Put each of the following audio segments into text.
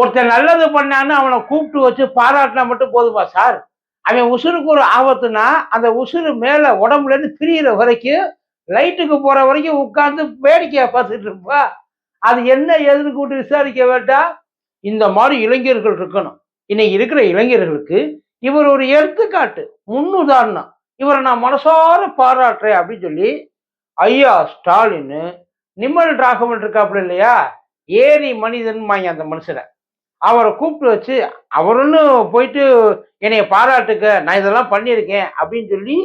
ஒருத்தன் நல்லது பண்ணான்னு அவனை கூப்பிட்டு வச்சு பாராட்டினா மட்டும் போதுமா சார்? அவன் உசுருக்கு ஒரு ஆபத்துனா அந்த உசுறு மேலே உடம்புலேருந்து பிரியிற வரைக்கும் லைட்டுக்கு போகிற வரைக்கும் உட்காந்து வேடிக்கையை பார்த்துட்டு இருப்பா. அது என்ன எதுன்னு கூப்பிட்டு விசாரிக்க வேண்டாம். இந்த மாதிரி இளைஞர்கள் இருக்கணும். இன்னைக்கு இருக்கிற இளைஞர்களுக்கு இவர் ஒரு எடுத்துக்காட்டு முன்னுதாரணம். இவரை நான் மனசார பாராட்டுறேன் அப்படின்னு சொல்லி ஐயா ஸ்டாலின் நிம்மல் ராகவன் இருக்காப்புல இல்லையா? ஏரி மனிதன்மாங்க அந்த மனுஷனை. அவரை கூப்பிட்டு வச்சு அவருன்னு போயிட்டு என்னைய பாராட்டுக்க நான் இதெல்லாம் பண்ணியிருக்கேன் அப்படின்னு சொல்லி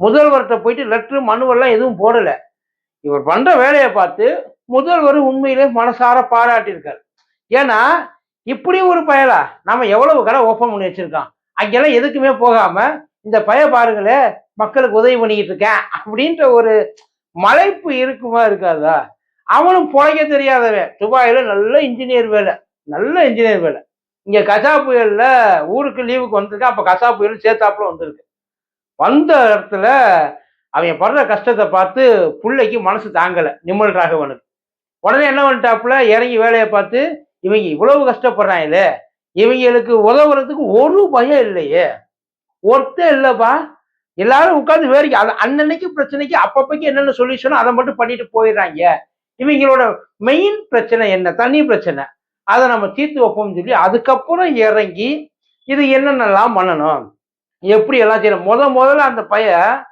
முதல்வர்கிட்ட போயிட்டு லெட்ரு மனுவெல்லாம் எதுவும் போடலை. இவர் பண்ற வேலையை பார்த்து முதல்வர் உண்மையிலே மனசார பாராட்டியிருக்கார். ஏன்னா இப்படி ஒரு பயலா நம்ம எவ்வளவு கடை ஓப்பன் பண்ணி வச்சிருக்கான் அங்கெல்லாம் எதுக்குமே போகாம இந்த பய பாருங்களே மக்களுக்கு உதவி பண்ணிக்கிட்டு இருக்கேன் அப்படின்ற ஒரு மலைப்பு இருக்குமா இருக்காதா? அவனும் புழைக்க தெரியாதவன். துபாயில நல்ல இன்ஜினியர் வேலை. நல்ல இன்ஜினியர் வேலை. இங்கே கசா புயலில் ஊருக்கு லீவுக்கு வந்திருக்கேன் அப்போ கசா புயல் சேர்த்தாப்புல வந்திருக்கு. வந்த இடத்துல அவன் படுற கஷ்டத்தை பார்த்து பிள்ளைக்கு மனசு தாங்கலை நிம்மல் ராகவனுக்கு. உடனே என்ன பண்ணிட்டாப்புல இறங்கி வேலையை பார்த்து இவங்க இவ்வளவு கஷ்டப்படுறாங்களே இவங்களுக்கு உதவுறதுக்கு ஒரு பயம் இல்லையே. ஒருத்தர் இல்லைப்பா. எல்லாரும் உட்காந்து வேடிக்கை அது அன்னன்னைக்கு பிரச்சனைக்கு அப்பப்பைக்கு என்னென்ன சொல்யூஷனோ அதை மட்டும் பண்ணிட்டு போயிடுறாங்க. இவங்களோட மெயின் பிரச்சனை என்ன? தண்ணி பிரச்சனை. அதை நம்ம தீர்த்து வைப்போம்னு சொல்லி அதுக்கப்புறம் இறங்கி இது என்னென்னலாம் பண்ணணும்? எப்படி எல்லாம் செய்யணும்? முத முதல்ல அந்த பையன்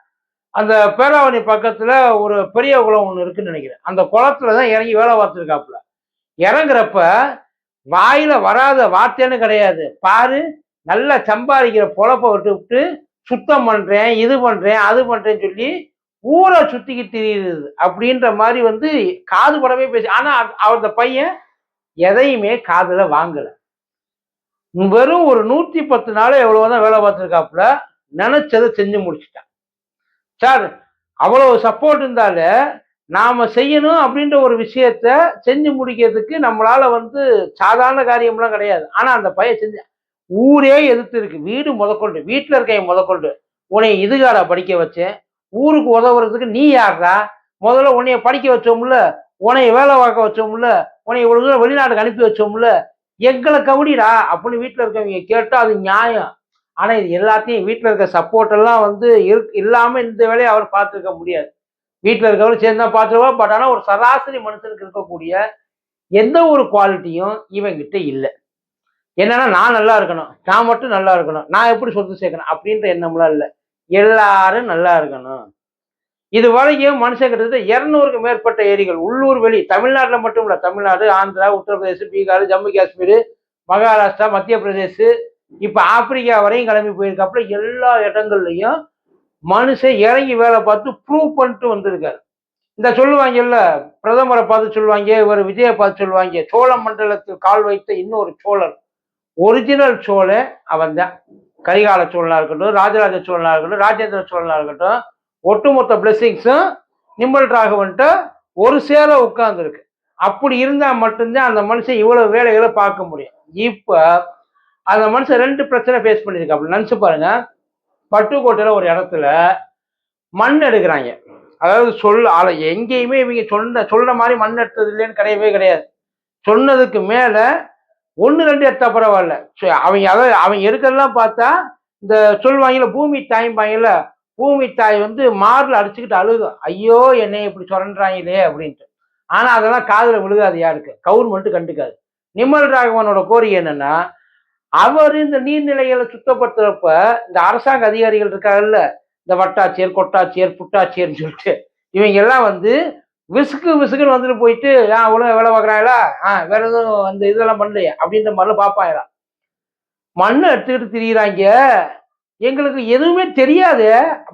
அந்த பேராவணி பக்கத்தில் ஒரு பெரிய குளம் ஒன்று இருக்குன்னு நினைக்கிறேன். அந்த குளத்துல தான் இறங்கி வேலை பார்த்துருக்காப்புல. இறங்குறப்ப வாயில வராத வார்த்தைன்னு கிடையாது. பாரு நல்லா சம்பாதிக்கிற பொழப்பை விட்டு விட்டு சுத்தம் பண்ணுறேன் இது பண்ணுறேன் அது பண்ணுறேன்னு சொல்லி ஊரை சுற்றிக்கு திரியுது. அப்படின்ற மாதிரி வந்து காது படமே பேசி ஆனால் அந்த- அந்த பையன் எதையுமே காதில் வாங்கல. வெறும் ஒரு நூத்தி பத்து நாள் எவ்வளவுதான் வேலை பார்த்துருக்காப்புல நினைச்சதை செஞ்சு முடிச்சிட்டான். சார் அவ்வளவு சப்போர்ட் இருந்தாலே நாம செய்யணும் அப்படின்ற ஒரு விஷயத்த செஞ்சு முடிக்கிறதுக்கு நம்மளால வந்து சாதாரண காரியம்லாம் கிடையாது. ஆனா அந்த பையன் செஞ்ச ஊரே எதிர்த்து இருக்கு. வீடு முதற்கொண்டு வீட்டில் இருக்க முதற்கொண்டு உன்னை இதுகாரா படிக்க வச்சேன். ஊருக்கு உதவுறதுக்கு நீ யார்டா முதல்ல உன்னைய படிக்க வச்சோம்ல உன்னைய வேலை பார்க்க வச்சோம்ல உன்னை இவ்வளவு தூரம் வெளிநாட்டுக்கு அனுப்பி வச்சோம்ல எங்களை கவுடிடா அப்படின்னு வீட்டில் இருக்கவங்க கேட்டால் அது நியாயம். ஆனால் இது எல்லாத்தையும் வீட்டில் இருக்க சப்போர்ட் எல்லாம் வந்து இரு- இல்லாமல் இந்த வேலையை அவர் பார்த்துருக்க முடியாது. வீட்டில் இருக்கவரும் சேர்ந்து தான் பார்த்துருவா பட் ஆனால் ஒரு சராசரி மனுஷனுக்கு இருக்கக்கூடிய எந்த ஒரு குவாலிட்டியும் இவங்கிட்ட இல்லை. என்னன்னா நான் நல்லா இருக்கணும் நான் மட்டும் நல்லா இருக்கணும் நான் எப்படி சொத்து சேர்க்கணும் அப்படின்ற எண்ணம்லாம் இல்லை. எல்லாரும் நல்லா இருக்கணும். இது வரைக்கும் மனுஷன் கிட்டத்தட்ட இரநூறுக்கு மேற்பட்ட ஏரிகள் உள்ளூர் வெளி தமிழ்நாட்டில் மட்டும் இல்லை தமிழ்நாடு ஆந்திரா உத்தரப்பிரதேசம் பீகார் ஜம்மு காஷ்மீர் மகாராஷ்டிரா மத்திய பிரதேஷ் இப்போ ஆப்பிரிக்கா வரையும் கிளம்பி போயிருக்காப்புல எல்லா இடங்கள்லையும் மனுஷன் இறங்கி வேலை பார்த்து ப்ரூவ் பண்ணிட்டு வந்திருக்காரு. இந்த சொல்லுவாங்கல்ல பிரதமரை பார்த்து சொல்லுவாங்க இவர் விஜயை பார்த்து சொல்லுவாங்க சோழ மண்டலத்தில் கால் வைத்த இன்னொரு சோழர் ஒரிஜினல் சோழன் அவன் தான் கரிகால சோழனாக இருக்கட்டும் ராஜராஜ சோழனாக இருக்கட்டும் ராஜேந்திர சோழனா இருக்கட்டும் ஒட்டுமொத்த பிளெஸ்ஸிங்ஸும் நிம்மல் ராகவன்ட்ட ஒரு சேர உட்கார்ந்துருக்கு. அப்படி இருந்தால் மட்டும்தான் அந்த மனுஷன் இவ்வளோ வேலைகளை பார்க்க முடியும். இப்போ அந்த மனுஷன் ரெண்டு பிரச்சனை ஃபேஸ் பண்ணியிருக்காப்புல. நினச்சி பாருங்க. பட்டுக்கோட்டையில் ஒரு இடத்துல மண் எடுக்கிறாங்க. அதாவது சொல் ஆள எங்கேயுமே இவங்க சொன்ன சொல்ற மாதிரி மண் எடுத்தது இல்லைன்னு கிடையவே கிடையாது. சொன்னதுக்கு மேலே ஒன்று ரெண்டு எடுத்தா பரவாயில்ல. சரி, அவங்க அதாவது அவங்க எடுக்கிறதெல்லாம் பார்த்தா இந்த சொல்லுவாங்கல்ல பூமி தாய்ப்பாங்கல்ல பூமி தாய் வந்து மாரில் அடிச்சுக்கிட்டு அழுகும் ஐயோ என்னை இப்படி சொரண்டாங்களே அப்படின்ட்டு. ஆனால் அதெல்லாம் காதில் விழுகாது யாருக்கு? கவர்மெண்ட் கண்டுக்காது. நிமல் ராகவனோட கோரிக்கை என்னன்னா அவர் இந்த நீர்நிலைகளை சுத்தப்படுத்துறப்ப இந்த அரசாங்க அதிகாரிகள் இருக்காங்கல்ல இந்த வட்டாட்சியர் கொட்டாட்சியர் புட்டாட்சியர்னு சொல்லிட்டு இவங்க எல்லாம் வந்து விசுக்கு விசுக்குன்னு வந்துட்டு போயிட்டு ஆ உலக வேலை பார்க்குறாங்களா? ஆ வேற எதுவும் அந்த இதெல்லாம் பண்ணலையே அப்படின்ற மாதிரிலாம் பார்ப்பாங்களா மண்ணை எடுத்துக்கிட்டு திரியிறாங்க. எங்களுக்கு எதுவுமே தெரியாது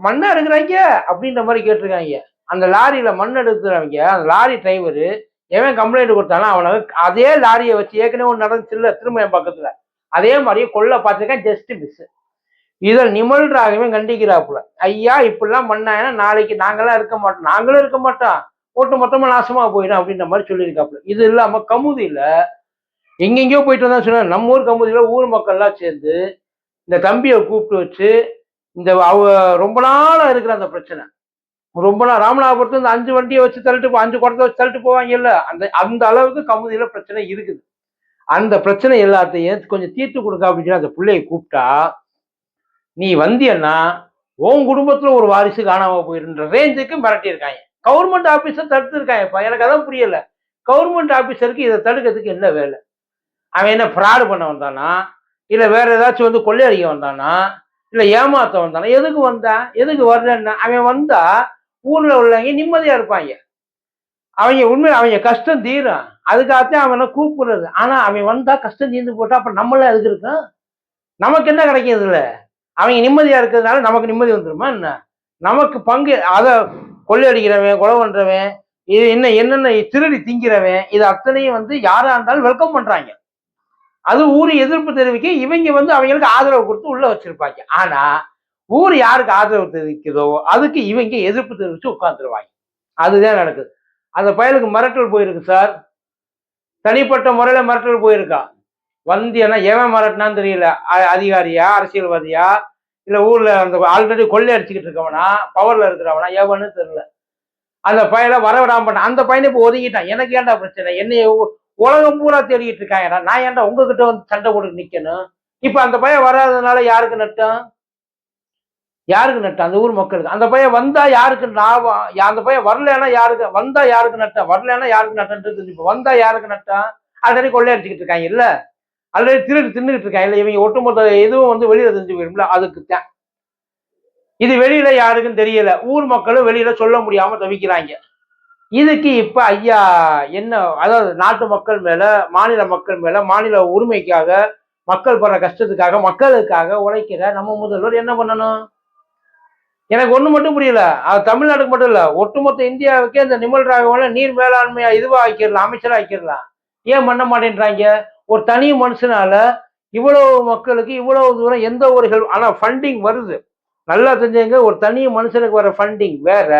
மண்ணை எடுக்கிறாங்க அப்படின்ற மாதிரி கேட்டிருக்காங்க. அந்த லாரியில மண் எடுத்துறவங்க அந்த லாரி டிரைவரு எவன் கம்ப்ளைண்ட் கொடுத்தானோ அவனுக்கு அதே லாரியை வச்சு ஏற்கனவே ஒன்று நடந்துச்சுல்ல திரும்ப என் பக்கத்துல. அதே மாதிரியே கொள்ள பார்த்துருக்கேன் ஜஸ்ட் மிஸ் இதில் நிமல்றாகவே கண்டிக்கிறாப்புல. ஐயா இப்படிலாம் பண்ணாங்கன்னா நாளைக்கு நாங்களாம் இருக்க மாட்டோம். நாங்களும் இருக்க மாட்டோம். ஒட்டு மொத்தமா நாசமா போயிடும் அப்படின்ற மாதிரி சொல்லியிருக்காப்புல. இது இல்லாம கமுதியில எங்கெங்கேயோ போயிட்டு வந்தா சொன்னா நம்ம ஊர் கமுதியில ஊர் மக்கள்லாம் சேர்ந்து இந்த தம்பியை கூப்பிட்டு வச்சு இந்த அவ ரொம்ப நாளாக இருக்கிற அந்த பிரச்சனை. ரொம்ப நாள் ராமநாதபுரத்துல இந்த அஞ்சு வண்டியை வச்சு தள்ளிட்டு அஞ்சு குடத்தை வச்சு தள்ளிட்டு போவாங்கல்ல அந்த அந்த அளவுக்கு கமுதியில பிரச்சனை இருக்குது. அந்த பிரச்சனை எல்லாத்தையும் கொஞ்சம் தீர்த்து கொடுக்க அப்படின்னு சொல்லி அந்த பிள்ளையை கூப்பிட்டா நீ வந்தியன்னா உன் குடும்பத்துல ஒரு வாரிசு காணாம போயிருன்ற ரேஞ்சுக்கு மிரட்டியிருக்காங்க. Government officer தடுத்துருக்காங்கப்பா. எனக்கு அதான் புரியல. கவர்மெண்ட் ஆபீசருக்கு இதை தடுக்கிறதுக்கு என்ன வேலை? அவன் என்ன ஃப்ராடு பண்ண வந்தானா? இல்லை வேற ஏதாச்சும் வந்து கொள்ளையடிக்க வந்தானா இல்லை ஏமாத்த வந்தானா எதுக்கு வந்தான் எதுக்கு வரலன்னா? அவன் வந்தா ஊரில் உள்ளவங்க நிம்மதியாக இருப்பாங்க. அவங்க உண்மையில் அவங்க கஷ்டம் தீரும். அதுக்காகத்தான் அவனை கூப்பிடுறது. ஆனால் அவன் வந்தால் கஷ்டம் தீர்ந்து போட்டால் அப்போ நம்மள அதுக்கு இருக்கும்? நமக்கு என்ன கிடைக்கும் அவங்க நிம்மதியாக இருக்கிறதுனால நமக்கு நிம்மதி வந்துருமா என்ன? நமக்கு பங்கு அதை கொள்ளையடிக்கிறவன் கொலை பண்ணுறவன் இது என்ன என்னென்ன திருடி திங்கிறவன் இது அத்தனையும் வந்து யாராக இருந்தாலும் வெல்கம் பண்ணுறாங்க அது ஊர் எதிர்ப்பு தெரிவிக்க இவங்க வந்து அவங்களுக்கு ஆதரவு கொடுத்து உள்ள வச்சிருப்பாங்க. ஆனா ஊர் யாருக்கு ஆதரவு தெரிவிக்குதோ அதுக்கு இவங்க எதிர்ப்பு தெரிவிச்சு உட்காந்துருவாங்க அதுதான் நடக்குது. அந்த பயலுக்கு மிரட்டல் போயிருக்கு சார். தனிப்பட்ட முறையில மிரட்டல் போயிருக்கா. வந்தியன்னா எவன் மிரட்டினான்னு தெரியல. அ- அதிகாரியா அரசியல்வாதியா? இல்ல ஊர்ல அந்த ஆல்ரெடி கொள்ளை அடிச்சுக்கிட்டு இருக்கவனா? பவர்ல இருக்கிறவனா? எவன்னு தெரியல. அந்த பையனை வரவிடாம பண்ண அந்த பையனை இப்போ ஒதுங்கிட்டான். எனக்கு ஏன்டா பிரச்சனை? என்னைய உலகம் பூரா தேடிட்டு இருக்காங்கடா நான் ஏன்டா உங்ககிட்ட வந்து சண்டை போட்டு நிக்கணும்? இப்ப அந்த பையன் வராதனால யாருக்கு நட்டம்? யாருக்கு நட்டம்? அந்த ஊர் மக்களுக்கு. அந்த பையன் வந்தா யாருக்கு லாபம் அந்த பையன் வரலன்னா யாருக்கு? வந்தா யாருக்கு நட்டம்? வரலன்னா யாருக்கு நட்டம்ன்றது இப்ப வந்தா யாருக்கு நட்டம்? ஆல்ரெடி கொள்ளையடிச்சுக்கிட்டு இருக்காங்க. இல்ல. ஆல்ரெடி திருட்டு தின்னுகிட்டு இருக்காங்க. இல்ல இவங்க ஒட்டுமொத்த எதுவும் வந்து வெளியில தெரிஞ்சு போயிடும்ல அதுக்கு தான். இது வெளியில யாருக்கும் தெரியல. ஊர் மக்களும் வெளியில சொல்ல முடியாம தவிக்கிறாங்க. இதுக்கு இப்ப ஐயா என்ன அதாவது நாட்டு மக்கள் மேல மாநில மக்கள் மேல மாநில உரிமைக்காக மக்கள் படுற கஷ்டத்துக்காக மக்களுக்காக உழைக்கிற நம்ம முதல்வர் என்ன பண்ணணும்? எனக்கு ஒண்ணு மட்டும் புரியல. அது தமிழ்நாட்டுக்கு மட்டும் இல்ல ஒட்டுமொத்த இந்தியாவுக்கே இந்த நிமல் ராகவன நீர் மேலாண்மையா இதுவா ஆக்கிடலாம் அமைச்சரா ஆக்கிடலாம் ஏன் பண்ண மாட்டேன்றாங்க? ஒரு தனி மனுஷனால இவ்வளவு மக்களுக்கு இவ்வளவு தூரம் எந்த ஒரு ஹெல்ப் ஆனா ஃபண்டிங் வருது. நல்லா தெரிஞ்சவங்க ஒரு தனி மனுஷனுக்கு வர ஃபண்டிங் வேற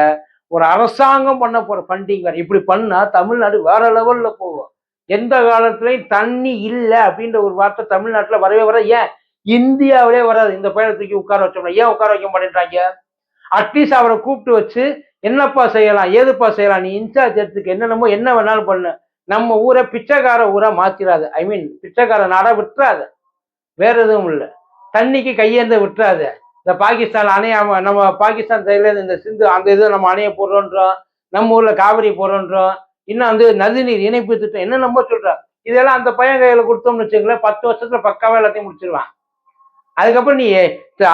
ஒரு அரசாங்கம் பண்ண போற ஃபண்டிங் வேற. இப்படி பண்ணா தமிழ்நாடு வேற லெவல்ல போகும். எந்த காலத்துலயும் தண்ணி இல்லை அப்படின்ற ஒரு வார்த்தை தமிழ்நாட்டுல வரவே வர ஏன்? இந்தியாவிலே வராது. இந்த பயணத்துக்கு உட்கார வச்சோம்னா ஏன் உட்கார வைக்க மாட்டேன்றாங்க? அட்லீஸ்ட் அவரை கூப்பிட்டு வச்சு என்னப்பா செய்யலாம் ஏதுப்பா செய்யலாம் நீ இன்சார்ஜ் எடுத்துக்க என்னென்னமோ என்ன வேணாலும் பண்ணு. நம்ம ஊரை பிச்சைக்கார ஊரா மாத்திராது. ஐ மீன் பிச்சைக்கார நாடா விட்டுறாத. வேற எதுவும் இல்லை. தண்ணிக்கு கையேந்த விட்டுறாத. இந்த பாகிஸ்தான் அணைய நம்ம பாகிஸ்தான் சைட்லேருந்து இந்த சிந்து அந்த இதை நம்ம அணைய போடுறோன்றோம் நம்ம ஊர்ல காவிரி போடுறோன்றோம் இன்னும் வந்து நதிநீர் இணைப்பு திட்டம் என்ன நம்ம சொல்றோம் இதெல்லாம் அந்த பையன் கையில கொடுத்தோம்னு வச்சுங்களேன் பத்து வருஷத்துல பக்காவாக எல்லாத்தையும் முடிச்சிருவான். அதுக்கப்புறம் நீ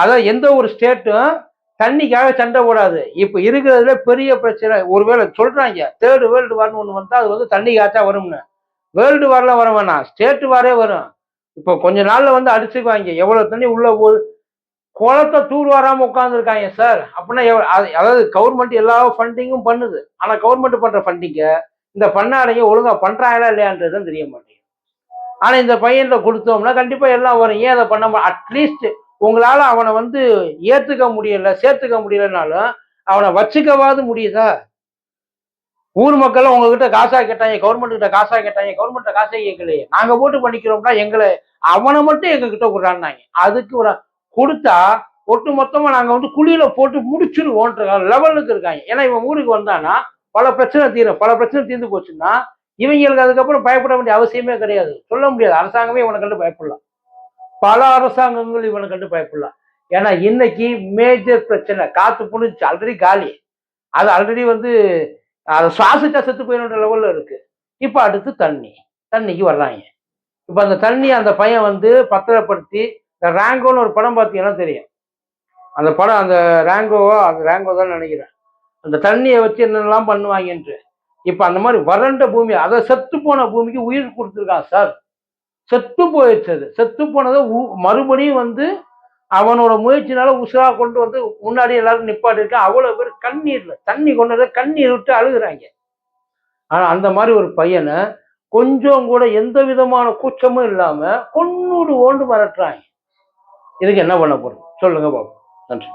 அதாவது எந்த ஒரு ஸ்டேட்டும் தண்ணிக்காக சண்டை போடாது. இப்ப இருக்கிறதுல பெரிய பிரச்சனை ஒருவேளை சொல்றாங்க தேர்டு வேர்ல்டு வார்னு ஒண்ணு வந்தா அது வந்து தண்ணி காய்ச்சா வரும்னு. வேர்ல்டு வார்ல வர வேணாம் ஸ்டேட் வாரே வரும். இப்போ கொஞ்ச நாள்ல வந்து அடிச்சுக்குவாங்க எவ்வளவு தண்ணி உள்ள போகுது? குளத்தை தூர் வராமல் உட்காந்துருக்காங்க சார் அப்படின்னா அது- அதாவது கவர்மெண்ட் எல்லா ஃபண்டிங்கும் பண்ணுது. ஆனால் கவர்மெண்ட் பண்ணுற ஃபண்டிங்கை இந்த பண்ணாடைங்க ஒழுங்கா பண்ணுறாங்களா இல்லையான்றதும் தெரிய மாட்டேங்குது. ஆனால் இந்த பையன்ல கொடுத்தோம்னா கண்டிப்பாக எல்லாம் வரும். ஏன் அதை பண்ண அட்லீஸ்ட் உங்களால் அவனை வந்து ஏற்றுக்க முடியல சேர்த்துக்க முடியலனாலும் அவனை வச்சுக்கவாது முடியுதா ஊர் மக்களும் உங்ககிட்ட காசா கேட்டாங்க கவர்மெண்ட் கிட்ட காசா கேட்டாங்க கவர்மெண்ட் காசே கேட்கலையே. நாங்கள் போட்டு பண்ணிக்கிறோம்னா எங்களை அவனை மட்டும் எங்ககிட்ட விடுறான்னாங்க. அதுக்கு ஒரு கொடுத்தா ஒட்டு மொத்தமா நாங்க வந்து குழியில போட்டு முடிச்சிருவோன்ற லெவலுக்கு இருக்காங்க. ஏன்னா இவன் ஊருக்கு வந்தானா பல பிரச்சனை தீரும். பல பிரச்சனை தீர்ந்து போச்சுன்னா இவங்களுக்கு அதுக்கப்புறம் பயப்பட வேண்டிய அவசியமே கிடையாது. சொல்ல முடியாது. அரசாங்கமே இவனை கண்டு பயப்படலாம். பல அரசாங்கங்கள் இவனை கண்டு பயப்படலாம். ஏன்னா இன்னைக்கு மேஜர் பிரச்சனை. காத்து புடிச்சு ஆல்ரெடி காலி. அது ஆல்ரெடி வந்து அதை சுவாசிச்சா செத்து போயிடுன்ற லெவலில் இருக்கு. இப்போ அடுத்து தண்ணி. தண்ணிக்கு வர்றாங்க. இப்போ அந்த தண்ணி அந்த பையன் வந்து பத்திரப்படுத்தி இந்த ரேங்கோன்னு ஒரு படம் பார்த்தீங்கன்னா தெரியும். அந்த படம் அந்த ரேங்கோவோ அந்த ரேங்கோ தான் நினைக்கிறேன். அந்த தண்ணியை வச்சு என்னென்னலாம் பண்ணுவாங்கன்ட்டு. இப்போ அந்த மாதிரி வறண்ட பூமி அதை செத்து போன பூமிக்கு உயிர் கொடுத்துருக்கான் சார். செத்து போயிடுச்சு அது. செத்து போனதை உ- மறுபடியும் வந்து அவனோட முயற்சினால உசுரா கொண்டு வந்து முன்னாடி எல்லாரும் நிப்பாட்டி அவ்வளோ அவ்வளவு பேர் கண்ணீர்ல தண்ணி கொண்டதை கண்ணீர் விட்டு அழுகுறாங்க. ஆனால் அந்த மாதிரி ஒரு பையனை கொஞ்சம் கூட எந்த விதமான கூச்சமும் இல்லாமல் கொன்னூடு ஓண்டு மிரட்டுறாங்க. இதுக்கு என்ன பண்ண போறோம்? சொல்லுங்க பாப்போம் நன்றி.